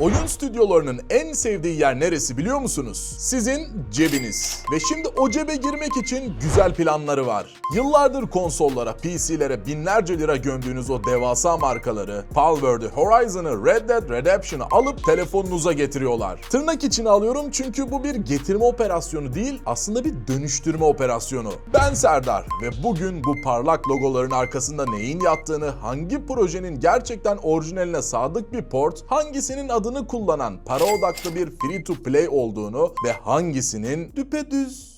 Oyun stüdyolarının en sevdiği yer neresi biliyor musunuz? Sizin cebiniz. Ve şimdi o cebe girmek için güzel planları var. Yıllardır konsollara, PC'lere binlerce lira gömdüğünüz o devasa markaları, Palworld'ü, Horizon'ı, Red Dead Redemption'ı alıp telefonunuza getiriyorlar. Tırnak içine alıyorum çünkü bu bir getirme operasyonu değil, aslında bir dönüştürme operasyonu. Ben Serdar ve bugün bu parlak logoların arkasında neyin yattığını, hangi projenin gerçekten orijinaline sadık bir port, hangisinin adını kullanan para odaklı bir free to play olduğunu ve hangisinin düpedüz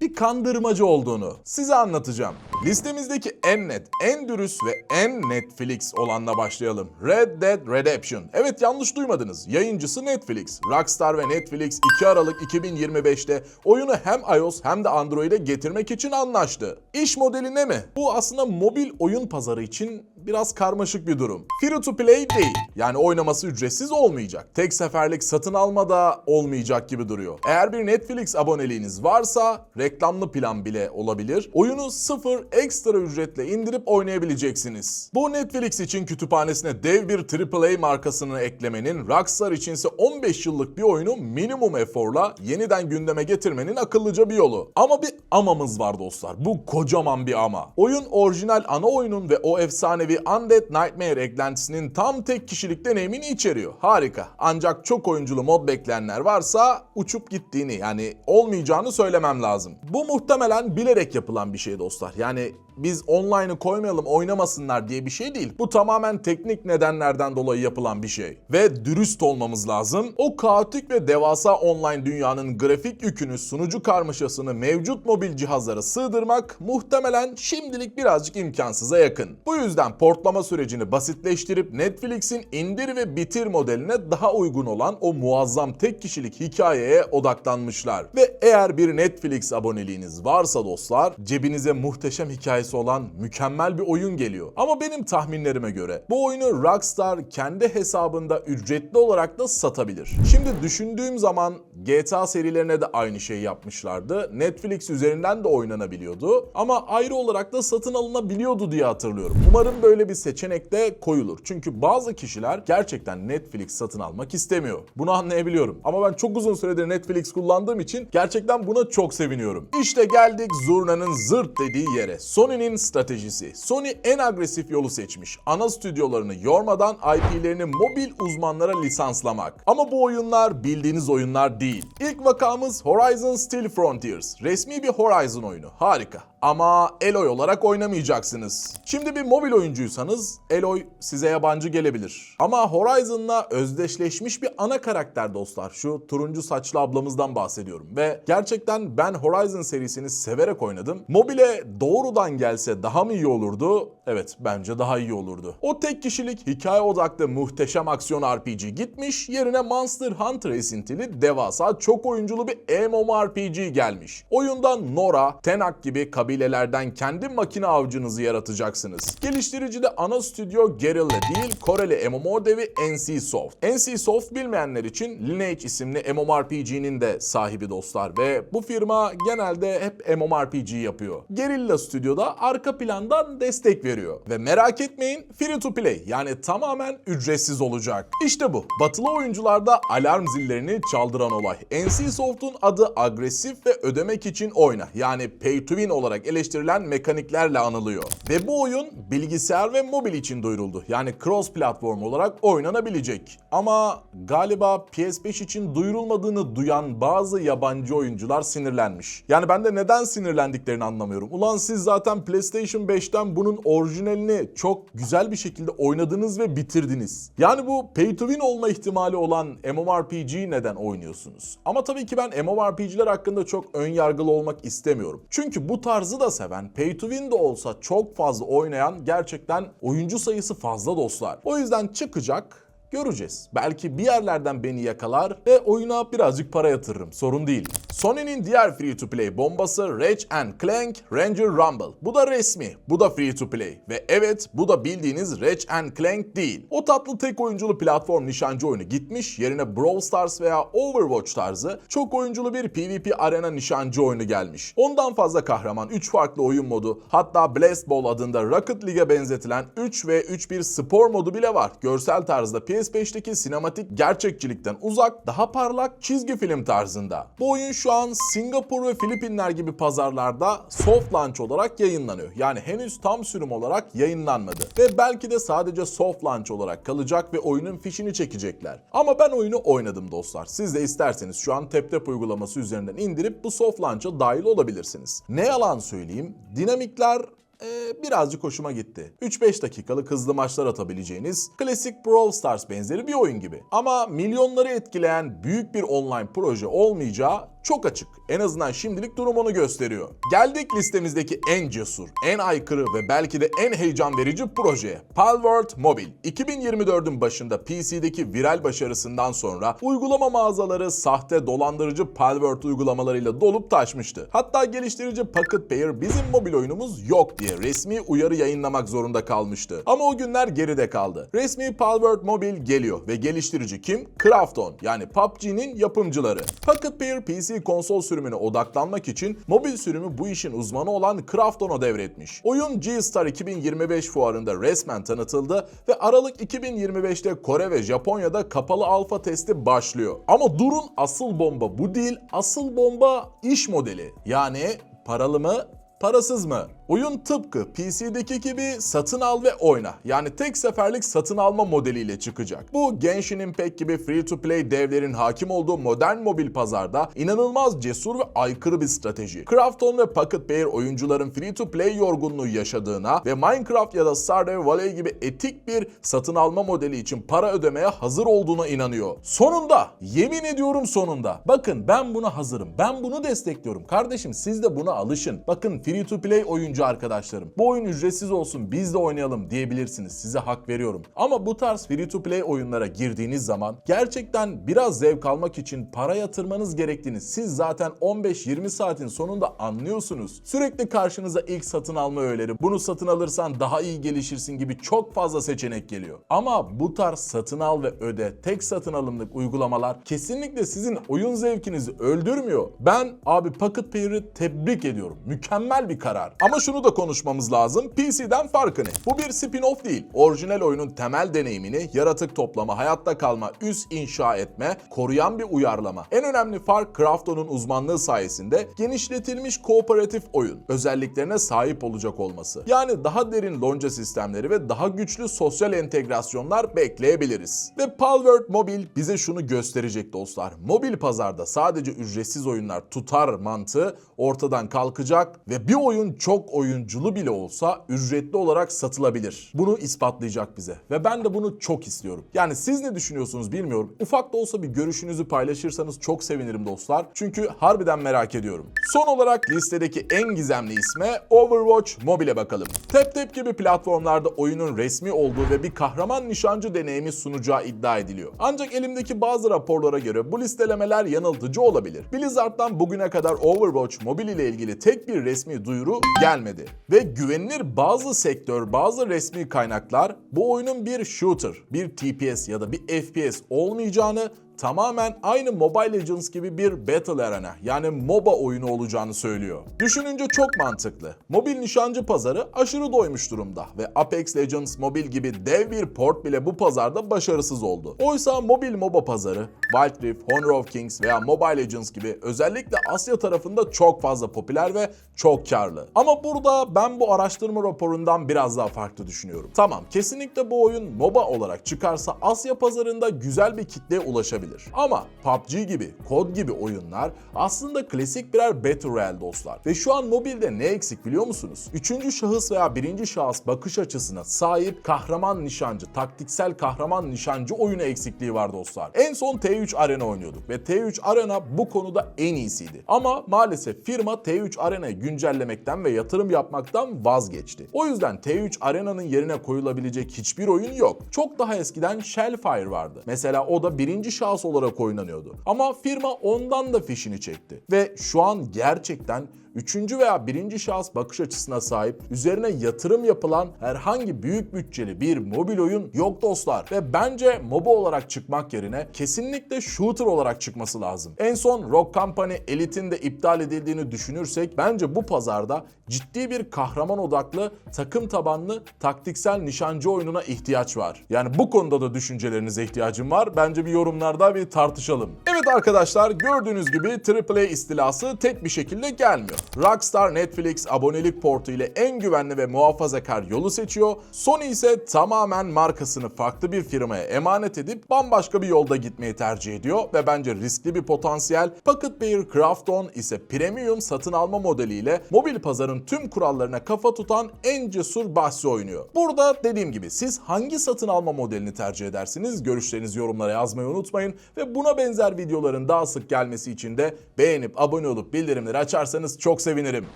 bir kandırmacı olduğunu size anlatacağım. Listemizdeki en net, en dürüst ve en Netflix olanla başlayalım. Red Dead Redemption. Evet yanlış duymadınız. Yayıncısı Netflix. Rockstar ve Netflix 2 Aralık 2025'te oyunu hem iOS hem de Android'e getirmek için anlaştı. İş modeli ne mi? Bu aslında mobil oyun pazarı için biraz karmaşık bir durum. Free to play değil. Yani oynaması ücretsiz olmayacak. Tek seferlik satın alma da olmayacak gibi duruyor. Eğer bir Netflix aboneliğiniz varsa reklamlı plan bile olabilir. Oyunu sıfır ekstra ücretle indirip oynayabileceksiniz. Bu Netflix için kütüphanesine dev bir AAA markasını eklemenin, Rockstar içinse 15 yıllık bir oyunu minimum eforla yeniden gündeme getirmenin akıllıca bir yolu. Ama bir amamız var dostlar. Bu kocaman bir ama. Oyun orijinal ana oyunun ve o efsanevi Undead Nightmare eklentisinin tam tek kişilik deneyimini içeriyor. Harika. Ancak çok oyunculu mod bekleyenler varsa uçup gittiğini yani olmayacağını söylemem lazım. Bu muhtemelen bilerek yapılan bir şey dostlar. Yani biz online'ı koymayalım oynamasınlar diye bir şey değil. Bu tamamen teknik nedenlerden dolayı yapılan bir şey. Ve dürüst olmamız lazım. O kaotik ve devasa online dünyanın grafik yükünü, sunucu karmaşasını mevcut mobil cihazlara sığdırmak muhtemelen şimdilik birazcık imkansıza yakın. Bu yüzden portlama sürecini basitleştirip Netflix'in indir ve bitir modeline daha uygun olan o muazzam tek kişilik hikayeye odaklanmışlar. Ve eğer bir Netflix aboneliğiniz varsa dostlar cebinize muhteşem hikayesi olan mükemmel bir oyun geliyor. Ama benim tahminlerime göre bu oyunu Rockstar kendi hesabında ücretli olarak da satabilir. Şimdi düşündüğüm zaman GTA serilerine de aynı şeyi yapmışlardı. Netflix üzerinden de oynanabiliyordu ama ayrı olarak da satın alınabiliyordu diye hatırlıyorum. Umarım böyle bir seçenek de koyulur. Çünkü bazı kişiler gerçekten Netflix satın almak istemiyor. Bunu anlayabiliyorum. Ama ben çok uzun süredir Netflix kullandığım için gerçekten buna çok seviniyorum. İşte geldik zurnanın zırt dediği yere. Sony'nin stratejisi. Sony en agresif yolu seçmiş. Ana stüdyolarını yormadan IP'lerini mobil uzmanlara lisanslamak. Ama bu oyunlar bildiğiniz oyunlar değil. İlk vakamız Horizon Still Frontiers. Resmi bir Horizon oyunu. Harika. Ama Eloy olarak oynamayacaksınız. Şimdi bir mobil oyuncuysanız Eloy size yabancı gelebilir. Ama Horizon'la özdeşleşmiş bir ana karakter dostlar. Şu turuncu saçlı ablamızdan bahsediyorum. Ve gerçekten ben Horizon serisini severek oynadım. Mobile doğrudan gelse daha mı iyi olurdu? Evet bence daha iyi olurdu. O tek kişilik hikaye odaklı muhteşem aksiyon RPG gitmiş. Yerine Monster Hunter esintili devasa çok oyunculu bir MMORPG gelmiş. Oyunda Nora, Tenak gibi kabilelerden kendi makine avcınızı yaratacaksınız. Geliştirici de ana stüdyo Guerrilla değil Koreli MMO devi NC Soft. NC Soft bilmeyenler için Lineage isimli MMORPG'nin de sahibi dostlar ve bu firma genelde hep MMORPG yapıyor. Guerrilla Stüdyo'da arka plandan destek veriyor. Ve merak etmeyin free to play yani tamamen ücretsiz olacak. İşte bu. Batılı oyuncularda alarm zillerini çaldıran olay. NC Soft'un adı agresif ve ödemek için oyna yani pay to win olarak eleştirilen mekaniklerle anılıyor. Ve bu oyun bilgisayar ve mobil için duyuruldu. Yani cross platform olarak oynanabilecek. Ama galiba PS5 için duyurulmadığını duyan bazı yabancı oyuncular sinirlenmiş. Yani ben de neden sinirlendiklerini anlamıyorum. Ulan siz zaten PlayStation 5'ten bunun orijinalini çok güzel bir şekilde oynadınız ve bitirdiniz. Yani bu pay to win olma ihtimali olan MMORPG neden oynuyorsunuz? Ama tabii ki ben MMORPG'ler hakkında çok ön yargılı olmak istemiyorum. Çünkü bu tarzı da seven, pay to win de olsa çok fazla oynayan gerçekten oyuncu sayısı fazla dostlar. O yüzden çıkacak Göreceğiz. Belki bir yerlerden beni yakalar ve oyuna birazcık para yatırırım. Sorun değil. Sony'nin diğer free to play bombası Ratchet Clank Ranger Rumble. Bu da resmi. Bu da free to play. Ve evet bu da bildiğiniz Ratchet Clank değil. O tatlı tek oyunculu platform nişancı oyunu gitmiş. Yerine Brawl Stars veya Overwatch tarzı çok oyunculu bir PvP arena nişancı oyunu gelmiş. Ondan fazla kahraman, 3 farklı oyun modu, hatta Blast Ball adında Rocket League'e benzetilen 3 ve 3 bir spor modu bile var. Görsel tarzda PS PS5'teki sinematik gerçekçilikten uzak, daha parlak çizgi film tarzında. Bu oyun şu an Singapur ve Filipinler gibi pazarlarda soft launch olarak yayınlanıyor. Yani henüz tam sürüm olarak yayınlanmadı. Ve belki de sadece soft launch olarak kalacak ve oyunun fişini çekecekler. Ama ben oyunu oynadım dostlar. Siz de isterseniz şu an TapTap uygulaması üzerinden indirip bu soft launch'a dahil olabilirsiniz. Ne yalan söyleyeyim, dinamikler ee, birazcık hoşuma gitti. 3-5 dakikalık hızlı maçlar atabileceğiniz klasik Brawl Stars benzeri bir oyun gibi. Ama milyonları etkileyen büyük bir online proje olmayacağı çok açık. En azından şimdilik durum onu gösteriyor. Geldik listemizdeki en cesur, en aykırı ve belki de en heyecan verici projeye. Palworld Mobile. 2024'ün başında PC'deki viral başarısından sonra uygulama mağazaları sahte dolandırıcı Palworld uygulamalarıyla dolup taşmıştı. Hatta geliştirici Pocket Pair bizim mobil oyunumuz yok diye resmi uyarı yayınlamak zorunda kalmıştı. Ama o günler geride kaldı. Resmi Palworld Mobile geliyor ve geliştirici kim? Krafton yani PUBG'nin yapımcıları. Pocket Pair PC konsol sürümüne odaklanmak için mobil sürümü bu işin uzmanı olan Krafton'a devretmiş. Oyun G-Star 2025 fuarında resmen tanıtıldı ve Aralık 2025'te Kore ve Japonya'da kapalı alfa testi başlıyor. Ama durun asıl bomba bu değil, asıl bomba iş modeli. Yani paralı mı, parasız mı? Oyun tıpkı PC'deki gibi satın al ve oyna. Yani tek seferlik satın alma modeliyle çıkacak. Bu Genshin Impact gibi free to play devlerin hakim olduğu modern mobil pazarda inanılmaz cesur ve aykırı bir strateji. Krafton ve Pocket Pair oyuncuların free to play yorgunluğu yaşadığına ve Minecraft ya da Stardew Valley gibi etik bir satın alma modeli için para ödemeye hazır olduğuna inanıyor. Sonunda, yemin ediyorum sonunda. Bakın ben buna hazırım. Ben bunu destekliyorum. Kardeşim siz de buna alışın. Bakın free to play oyuncu arkadaşlarım. Bu oyun ücretsiz olsun biz de oynayalım diyebilirsiniz. Size hak veriyorum. Ama bu tarz free to play oyunlara girdiğiniz zaman gerçekten biraz zevk almak için para yatırmanız gerektiğini siz zaten 15-20 saatin sonunda anlıyorsunuz. Sürekli karşınıza ilk satın alma öğeleri, bunu satın alırsan daha iyi gelişirsin gibi çok fazla seçenek geliyor. Ama bu tarz satın al ve öde, tek satın alımlık uygulamalar kesinlikle sizin oyun zevkinizi öldürmüyor. Ben abi Pocket Pair'i tebrik ediyorum. Mükemmel bir karar. Ama şunu da konuşmamız lazım. PC'den farkı ne? Bu bir spin-off değil. Orijinal oyunun temel deneyimini yaratık toplama, hayatta kalma, üs inşa etme, koruyan bir uyarlama. En önemli fark Krafton'un uzmanlığı sayesinde genişletilmiş kooperatif oyun özelliklerine sahip olacak olması. Yani daha derin lonca sistemleri ve daha güçlü sosyal entegrasyonlar bekleyebiliriz. Ve Palworld Mobile bize şunu gösterecek dostlar. Mobil pazarda sadece ücretsiz oyunlar tutar mantığı ortadan kalkacak ve bir oyun çok oyunculu bile olsa ücretli olarak satılabilir. Bunu ispatlayacak bize ve ben de bunu çok istiyorum. Yani siz ne düşünüyorsunuz bilmiyorum. Ufak da olsa bir görüşünüzü paylaşırsanız çok sevinirim dostlar. Çünkü harbiden merak ediyorum. Son olarak listedeki en gizemli isme Overwatch Mobile'e bakalım. TapTap gibi platformlarda oyunun resmi olduğu ve bir kahraman nişancı deneyimi sunacağı iddia ediliyor. Ancak elimdeki bazı raporlara göre bu listelemeler yanıltıcı olabilir. Blizzard'dan bugüne kadar Overwatch Mobile ile ilgili tek bir resmi duyuru gelmedi. Ve güvenilir bazı sektör, bazı resmi kaynaklar bu oyunun bir shooter, bir TPS ya da bir FPS olmayacağını tamamen aynı Mobile Legends gibi bir Battle Arena yani MOBA oyunu olacağını söylüyor. Düşününce çok mantıklı. Mobil nişancı pazarı aşırı doymuş durumda ve Apex Legends Mobile gibi dev bir port bile bu pazarda başarısız oldu. Oysa mobil MOBA pazarı Wild Rift, Honor of Kings veya Mobile Legends gibi özellikle Asya tarafında çok fazla popüler ve çok karlı. Ama burada ben bu araştırma raporundan biraz daha farklı düşünüyorum. Tamam kesinlikle bu oyun MOBA olarak çıkarsa Asya pazarında güzel bir kitleye ulaşabilir. Ama PUBG gibi, COD gibi oyunlar aslında klasik birer Battle Royale dostlar. Ve şu an mobilde ne eksik biliyor musunuz? Üçüncü şahıs veya birinci şahıs bakış açısına sahip kahraman nişancı, taktiksel kahraman nişancı oyunu eksikliği var dostlar. En son T3 Arena oynuyorduk ve T3 Arena bu konuda en iyisiydi. Ama maalesef firma T3 Arena'yı güncellemekten ve yatırım yapmaktan vazgeçti. O yüzden T3 Arena'nın yerine koyulabilecek hiçbir oyun yok. Çok daha eskiden Shellfire vardı. Mesela o da birinci şahıs olarak oynanıyordu. Ama firma ondan da fişini çekti. Ve şu an gerçekten üçüncü veya birinci şahıs bakış açısına sahip, üzerine yatırım yapılan herhangi büyük bütçeli bir mobil oyun yok dostlar. Ve bence MOBA olarak çıkmak yerine kesinlikle shooter olarak çıkması lazım. En son Rock Company Elite'in de iptal edildiğini düşünürsek bence bu pazarda ciddi bir kahraman odaklı, takım tabanlı, taktiksel nişancı oyununa ihtiyaç var. Yani bu konuda da düşüncelerinize ihtiyacım var. Bence bir yorumlarda bir tartışalım. Evet arkadaşlar gördüğünüz gibi AAA istilası tek bir şekilde gelmiyor. Rockstar Netflix abonelik portu ile en güvenli ve muhafazakar yolu seçiyor. Sony ise tamamen markasını farklı bir firmaya emanet edip bambaşka bir yolda gitmeyi tercih ediyor ve bence riskli bir potansiyel. Pocket Bear Crafton ise premium satın alma modeliyle mobil pazarın tüm kurallarına kafa tutan en cesur bahsi oynuyor. Burada dediğim gibi siz hangi satın alma modelini tercih edersiniz? Görüşlerinizi yorumlara yazmayı unutmayın ve buna benzer videoların daha sık gelmesi için de beğenip abone olup bildirimleri açarsanız çok sevinirim.